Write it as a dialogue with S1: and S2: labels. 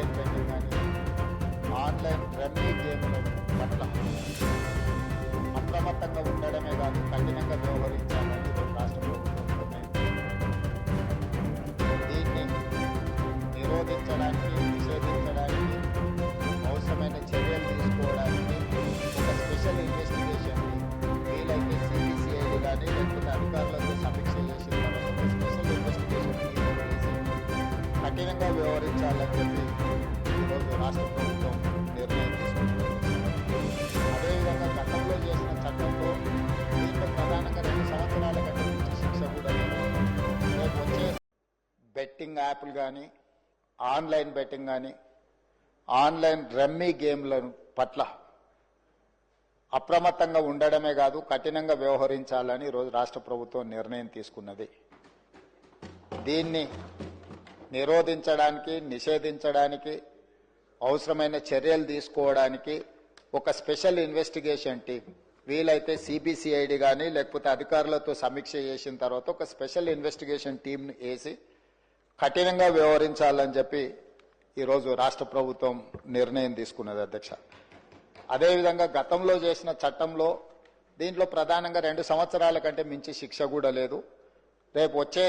S1: Online betting కానీ online rummy game కఠినంగా వ్యవహరించాలని చెప్పి ఈరోజు రాష్ట్ర ప్రభుత్వం నిర్ణయం తీసుకుంటుంది అదేవిధంగా గతంలో చేసిన చట్టంలో దీంట్లో ప్రధానంగా రెండు సంవత్సరాల కంటే శిక్ష కూడా రేపు వచ్చే బెట్టింగ్ యాప్లు కానీ ఆన్లైన్ బెట్టింగ్ కానీ ఆన్లైన్ రమ్మీ గేమ్ల పట్ల అప్రమత్తంగా ఉండడమే కాదు కఠినంగా వ్యవహరించాలని ఈరోజు రాష్ట్ర ప్రభుత్వం నిర్ణయం తీసుకున్నది. దీన్ని నిరోధించడానికి నిషేధించడానికి అవసరమైన చర్యలు తీసుకోవడానికి ఒక స్పెషల్ ఇన్వెస్టిగేషన్ టీం వీలైతే సిబిసిఐడి కానీ లేకపోతే అధికారులతో సమీక్ష చేసిన తర్వాత ఒక స్పెషల్ ఇన్వెస్టిగేషన్ టీంను వేసి కఠినంగా వ్యవహరించాలని చెప్పి ఈరోజు రాష్ట్ర ప్రభుత్వం నిర్ణయం తీసుకున్నది అధ్యక్ష. అదేవిధంగా గతంలో చేసిన చట్టంలో దీంట్లో ప్రధానంగా రెండు సంవత్సరాల కంటే మించి శిక్ష కూడా లేదు. రేపు వచ్చే